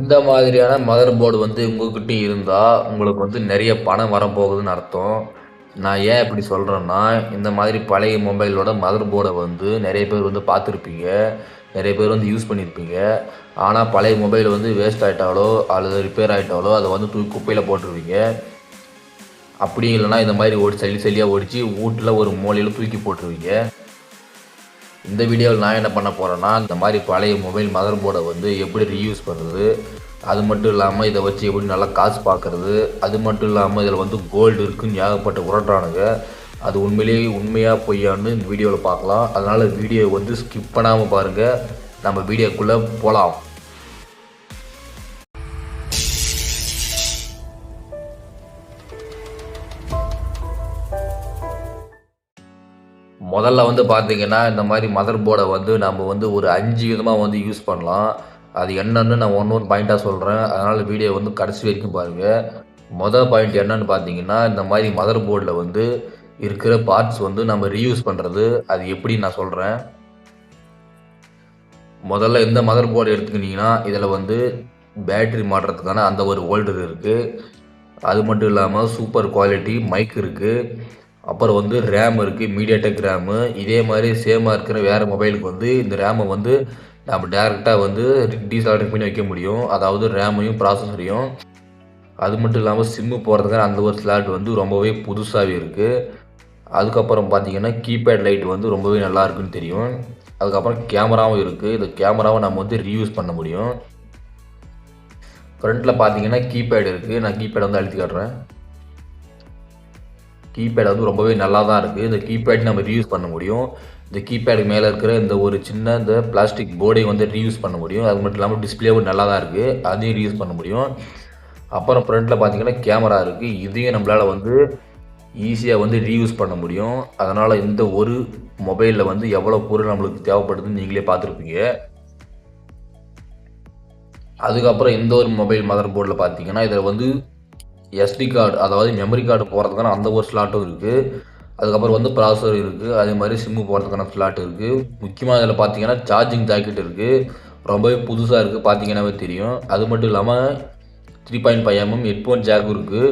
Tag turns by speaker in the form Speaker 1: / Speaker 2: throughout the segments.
Speaker 1: இந்த மாதிரியான mother board வந்து உங்ககிட்ட இருந்தால் உங்களுக்கு வந்து நிறைய பணம் வரப்போகுதுன்னு அர்த்தம். நான் ஏன் இப்படி சொல்கிறேன்னா இந்த மாதிரி பழைய மொபைலோட மதர் போர்டை வந்து நிறைய பேர் வந்து பார்த்துருப்பீங்க. நிறைய பேர் வந்து யூஸ் பண்ணியிருப்பீங்க ஆனால் பழைய மொபைல் வந்து வேஸ்ட் ஆகிட்டாலோ அல்லது ரிப்பேர் ஆகிட்டாலோ அதை வந்து தூக்கி குப்பையில் போட்டுருவீங்க. அப்படி இல்லைன்னா இந்த மாதிரி ஓடி சளி சளியாக ஓடிச்சு வீட்டில் ஒரு மூலையில் தூக்கி போட்டுருவீங்க. இந்த வீடியோவில் நான் என்ன பண்ண போகிறேன்னா இந்த மாதிரி பழைய மொபைல் மதர் போர்டை வந்து எப்படி ரீயூஸ் பண்ணுறது அது மட்டும் இல்லாமல் இதை வச்சு எப்படி நல்லா காசு பார்க்குறது அது மட்டும் இல்லாமல் இதில் வந்து கோல்டு இருக்குன்னு ஏகப்பட்ட உரட்டானுங்க. அது உண்மையிலேயே உண்மையாக பொய்யான்னு இந்த வீடியோவில் பார்க்கலாம். அதனால் வீடியோ வந்து ஸ்கிப் பண்ணாமல் பாருங்கள் நம்ம வீடியோக்குள்ளே போகலாம் முதல்ல வந்து பார்த்தீங்கன்னா இந்த மாதிரி மதர் போர்டை வந்து நம்ம வந்து ஒரு அஞ்சு விதமாக வந்து யூஸ் பண்ணலாம். அது என்னென்னு நான் ஒன்று ஒன்று பாயிண்ட்டாக சொல்கிறேன் அதனால் வீடியோ வந்து கடைசி வரைக்கும் பாருங்கள் மொதல் பாயிண்ட் என்னன்னு பார்த்தீங்கன்னா இந்த மாதிரி மதர் போர்டில் வந்து இருக்கிற பார்ட்ஸ் வந்து நம்ம ரீயூஸ் பண்ணுறது அது எப்படி நான் சொல்கிறேன் முதல்ல இந்த மதர் போர்டு எடுத்துக்கிட்டிங்கன்னா இதில் வந்து பேட்ரி மாட்டுறதுக்கான அந்த ஒரு ஹோல்டர் இருக்குது அது மட்டும் இல்லாமல் சூப்பர் குவாலிட்டி மைக் இருக்குது அப்புறம் வந்து ரேம் இருக்குது மீடியாடெக் ரேமு இதே மாதிரி சேமாக இருக்கிற வேறு மொபைலுக்கு வந்து இந்த ரேமை வந்து நம்ம டேரெக்டாக வந்து டீசால்டிங் பண்ணி வைக்க முடியும். அதாவது ரேமையும் ப்ராசஸரையும் அது மட்டும் இல்லாமல் சிம்மு போகிறதுக்கான அந்த ஒரு ஸ்லாட் வந்து ரொம்பவே புதுசாகவே இருக்குது அதுக்கப்புறம் பார்த்தீங்கன்னா கீபேட் லைட் வந்து ரொம்பவே நல்லா இருக்குன்னு தெரியும். அதுக்கப்புறம் கேமராவும் இருக்குது இந்த கேமராவை நம்ம வந்து ரீயூஸ் பண்ண முடியும். ஃப்ரண்ட்டில் பார்த்தீங்கன்னா கீபேட் இருக்குது நான் கீபேட் வந்து அழுத்தி காட்டுறேன். கீபேட் வந்து ரொம்பவே நல்லா தான் இருக்குது இந்த கீபேட் நம்ம ரீயூஸ் பண்ண முடியும். இந்த கீபேடுக்கு மேலே இருக்கிற இந்த ஒரு சின்ன இந்த பிளாஸ்டிக் போர்டை வந்து ரீயூஸ் பண்ண முடியும். அது மட்டும் இல்லாமல் டிஸ்பிளேவும் நல்லா தான் இருக்குது அதையும் ரீயூஸ் பண்ண முடியும். அப்புறம் ஃப்ரண்ட்டில் பார்த்தீங்கன்னா கேமரா இருக்குது இதையும் நம்மளால் வந்து ஈஸியாக வந்து ரீயூஸ் பண்ண முடியும். அதனால் இந்த ஒரு மொபைலில் வந்து எவ்வளோ பொருள் நம்மளுக்கு தேவைப்படுதுன்னு நீங்களே பார்த்துருப்பீங்க. அதுக்கப்புறம் இந்த ஒரு மொபைல் மதர் போர்டில் பார்த்தீங்கன்னா இதில் வந்து எஸ்டி கார்டு அதாவது மெமரி கார்டு போகிறதுக்கான அந்த ஒரு ஸ்லாட்டும் இருக்குது அதுக்கப்புறம் வந்து ப்ராசர் இருக்குது அதே மாதிரி சிம்மு போகிறதுக்கான ஸ்லாட் இருக்குது முக்கியமாக இதில் பார்த்தீங்கன்னா சார்ஜிங் ஜாக்கெட் இருக்குது ரொம்பவே புதுசாக இருக்குது பார்த்தீங்கன்னாவே தெரியும். அது மட்டும் இல்லாமல் three point five MM headphone ஜாக்கும் இருக்குது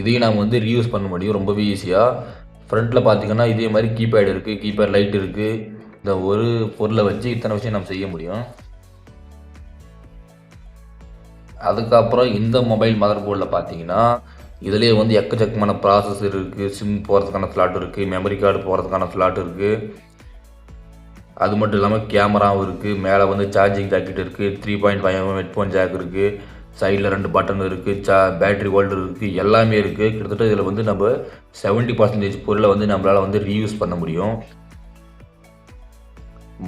Speaker 1: இதையும் நாம் வந்து ரீயூஸ் பண்ண முடியும் ரொம்பவே ஈஸியாக ஃப்ரண்ட்டில் பார்த்தீங்கன்னா இதே மாதிரி கீபேடு இருக்குது கீபேட் லைட் இருக்குது இந்த ஒரு பொருளை வச்சு இத்தனை விஷயம் நம்ம செய்ய முடியும். அதுக்கப்புறம் இந்த மொபைல் மதர் போர்டில் பார்த்தீங்கன்னா இதுலேயே வந்து எக்கச்சக்கமான ப்ராசஸர் இருக்குது சிம் போகிறதுக்கான ஸ்லாட் இருக்குது மெமரி கார்டு போகிறதுக்கான ஸ்லாட் இருக்குது அது மட்டும் இல்லாமல் கேமராவும் இருக்குது மேலே வந்து சார்ஜிங் ஜாக்கெட் இருக்குது three point five mm headphone jack இருக்குது சைடில் ரெண்டு பட்டன் இருக்குது சா பேட்டரி ஹோல்டர் இருக்குது எல்லாமே இருக்குது கிட்டத்தட்ட இதில் வந்து நம்ம செவன்ட்டி பர்சன்டேஜ் பொருளை வந்து நம்மளால் வந்து ரீயூஸ் பண்ண முடியும்.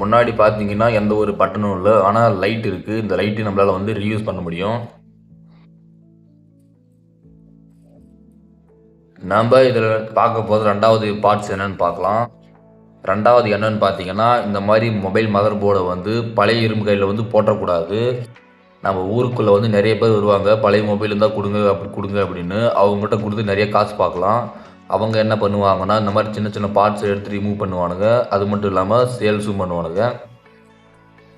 Speaker 1: முன்னாடி பார்த்தீங்கன்னா எந்த ஒரு பட்டனும் இல்லை. ஆனால் லைட் இருக்குது இந்த லைட்டு நம்மளால் வந்து ரீயூஸ் பண்ண முடியும். நம்ம இதில் பார்க்க போது ரெண்டாவது பார்ட்ஸ் என்னென்னு பார்க்கலாம். ரெண்டாவது என்னன்னு பார்த்தீங்கன்னா இந்த மாதிரி மொபைல் மதர் போர்டை வந்து பழைய இரும்பு கையில் வந்து போட்டக்கூடாது. நம்ம ஊருக்குள்ளே வந்து நிறைய பேர் வருவாங்க. பழைய மொபைல் இருந்தால் கொடுங்க அப்படி கொடுங்க அப்படின்னு. அவங்ககிட்ட கொடுத்து நிறைய காசு பார்க்கலாம். அவங்க என்ன பண்ணுவாங்கன்னா இந்த மாதிரி சின்ன சின்ன பார்ட்ஸ் எடுத்து ரிமூவ் பண்ணுவானுங்க. அது மட்டும் இல்லாமல் சேல்ஸும் பண்ணுவானுங்க.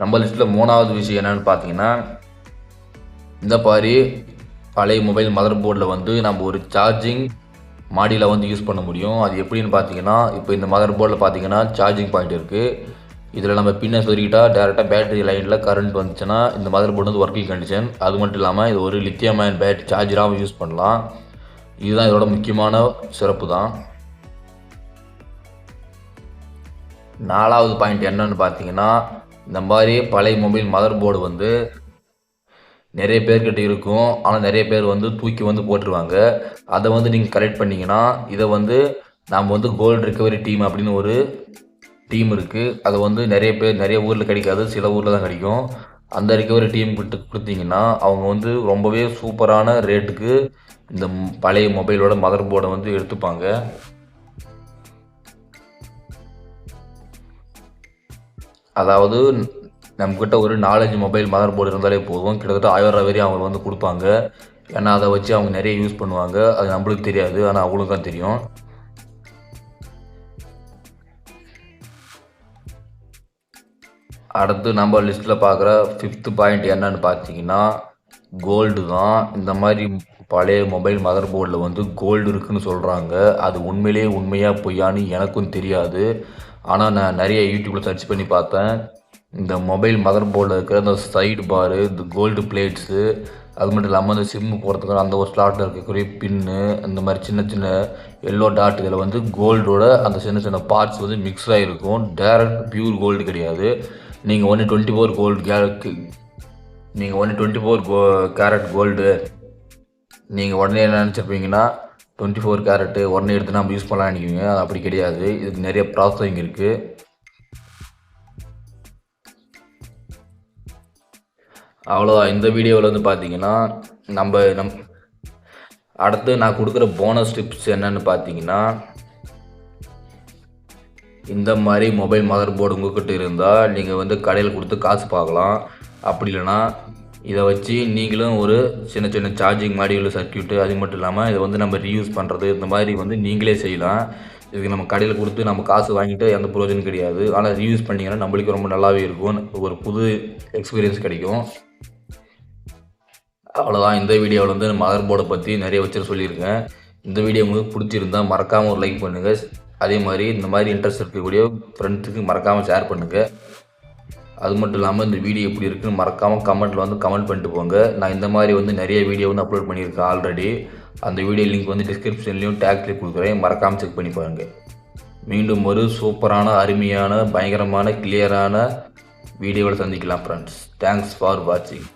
Speaker 1: நம்ம லிஸ்ட்டில் மூணாவது விஷயம் என்னன்னு பார்த்தீங்கன்னா இந்த மாதிரி பழைய மொபைல் மதர் போர்டில் வந்து நம்ம ஒரு சார்ஜிங் மாடியில் வந்து யூஸ் பண்ண முடியும். அது எப்படின்னு பார்த்தீங்கன்னா இப்போ இந்த மதர் போர்டில் பார்த்தீங்கன்னா சார்ஜிங் பாயிண்ட் இருக்குது இதில் நம்ம பின்ன சொருகிட்டா டேரெக்டாக பேட்டரி லைனில் கரண்ட் வந்துச்சுன்னா இந்த மதர் போர்டு வந்து ஒர்க்கிங் கண்டிஷன் அது மட்டும் இல்லாமல் இது ஒரு லித்தியம் அயன் பேட்டரி சார்ஜராகவும் யூஸ் பண்ணலாம். இதுதான் இதோட முக்கியமான சிறப்பு தான். நாலாவது பாயிண்ட் என்னன்னு பார்த்தீங்கன்னா இந்த மாதிரி பழைய மொபைல் மதர் போர்டு வந்து நிறைய பேர்கிட்ட இருக்கும். ஆனால் நிறைய பேர் வந்து தூக்கி வந்து போட்டுருவாங்க. அதை வந்து நீங்கள் கரெக்ட் பண்ணிங்கன்னா இதை வந்து நாம் வந்து கோல்டு ரிகவரி டீம் அப்படின்னு ஒரு டீம் இருக்குது அது வந்து நிறைய பேர் நிறைய ஊரில் கிடைக்காது. சில ஊரில் தான் கிடைக்கும். அந்த ரிகவரி டீம் கிட்ட கொடுத்தீங்கன்னா அவங்க வந்து ரொம்பவே சூப்பரான ரேட்டுக்கு இந்த பழைய மொபைலோட மதர் போர்டை வந்து எடுத்துப்பாங்க. அதாவது நம்மக்கிட்ட ஒரு நாலஞ்சு மொபைல் மதர் போர்டு இருந்தாலே போதும். கிட்டத்தட்ட ஆயிரம் ரூபா வரையும் அவங்க வந்து கொடுப்பாங்க. ஏன்னா அதை வச்சு அவங்க நிறைய யூஸ் பண்ணுவாங்க. அது நம்மளுக்கு தெரியாது. ஆனால் அவங்களுக்கு தான் தெரியும். அடுத்து நம்ம லிஸ்ட்டில் பார்க்குற ஃபிஃப்த்து பாயிண்ட் என்னன்னு பார்த்தீங்கன்னா கோல்டு தான். இந்த மாதிரி பழைய மொபைல் மதர் போர்டில் வந்து கோல்டு இருக்குன்னு சொல்கிறாங்க அது உண்மையிலேயே உண்மையாக பொய்யான்னு எனக்கும் தெரியாது. ஆனால் நான் நிறைய யூடியூப்பில் சர்ச் பண்ணி பார்த்தேன். இந்த மொபைல் மதர் போர்டில் இருக்கிற அந்த சைடு பாரு இந்த கோல்டு பிளேட்ஸு அது மட்டும் இல்லாமல் அந்த சிம்மு போகிறதுக்கு அந்த ஒரு ஸ்லாட்டில் இருக்கக்கூடிய பின்னு இந்த மாதிரி சின்ன சின்ன எல்லோ டாட் இதில் வந்து கோல்டோட அந்த சின்ன சின்ன பார்ட்ஸ் வந்து மிக்ஸ் ஆகிருக்கும் டேரக்ட் பியூர் கோல்டு கிடையாது. நீங்கள் ஒன்று டுவெண்ட்டி ஃபோர் கோல்டு நீங்கள் ஒன்று டுவெண்ட்டி ஃபோர் கோ கேரட் கோல்டு நீங்கள் உடனே என்ன நினச்சிருப்பீங்கன்னா டுவெண்ட்டி ஃபோர் கேரட்டு உடனே எடுத்து நம்ம யூஸ் பண்ணலாம் நினைக்குவீங்க அது அப்படி கிடையாது. இதுக்கு நிறைய ப்ராசஸிங் இருக்குது அவ்வளோதான் இந்த வீடியோவில் வந்து பார்த்தீங்கன்னா நம்ம நம் அடுத்து நான் கொடுக்குற போனஸ் டிப்ஸ் என்னென்னு பார்த்தீங்கன்னா இந்த மாதிரி மொபைல் மதர் போர்டு உங்கள்கிட்ட இருந்தால் நீங்கள் வந்து கடையில் கொடுத்து காசு பார்க்கலாம். அப்படி இல்லைன்னா இதை வச்சு நீங்களும் ஒரு சின்ன சின்ன சார்ஜிங் மாடியூல் சர்க்கியூட்டு அது மட்டும் இல்லாமல் இதை வந்து நம்ம ரீயூஸ் பண்ணுறது இந்த மாதிரி வந்து நீங்களே செய்யலாம். இதுக்கு நம்ம கடையில் கொடுத்து நம்ம காசு வாங்கிட்டு எந்த பிரயோஜனம் கிடையாது. ஆனால் ரீயூஸ் பண்ணிங்கன்னா நம்மளுக்கு ரொம்ப நல்லாவே இருக்கும். ஒரு புது எக்ஸ்பீரியன்ஸ் கிடைக்கும். அவ்வளோதான் இந்த வீடியோவில் வந்து மதர் போர்டை பற்றி நிறைய வச்சு சொல்லியிருக்கேன். இந்த வீடியோ உங்களுக்கு பிடிச்சிருந்தா மறக்காமல் ஒரு லைக் பண்ணுங்கள் அதே மாதிரி இந்த மாதிரி இன்ட்ரெஸ்ட் இருக்கக்கூடிய ஃப்ரெண்ட்ஸுக்கு மறக்காமல் ஷேர் பண்ணுங்கள் அது மட்டும் இல்லாமல் இந்த வீடியோ எப்படி இருக்குன்னு மறக்காமல் கமெண்ட்டில் வந்து கமெண்ட் பண்ணிட்டு போங்க. நான் இந்த மாதிரி வந்து நிறைய வீடியோ வந்து அப்லோட் பண்ணியிருக்கேன் ஆல்ரெடி அந்த வீடியோ லிங்க் வந்து டிஸ்கிரிப்ஷன்லேயும் டேக்லேயும் கொடுக்குறேன். மறக்காமல் செக் பண்ணி பாருங்கள் மீண்டும் ஒரு சூப்பரான அருமையான பயங்கரமான கிளியரான வீடியோவில் சந்திக்கலாம் ஃப்ரெண்ட்ஸ் தேங்க்ஸ் ஃபார் வாட்சிங்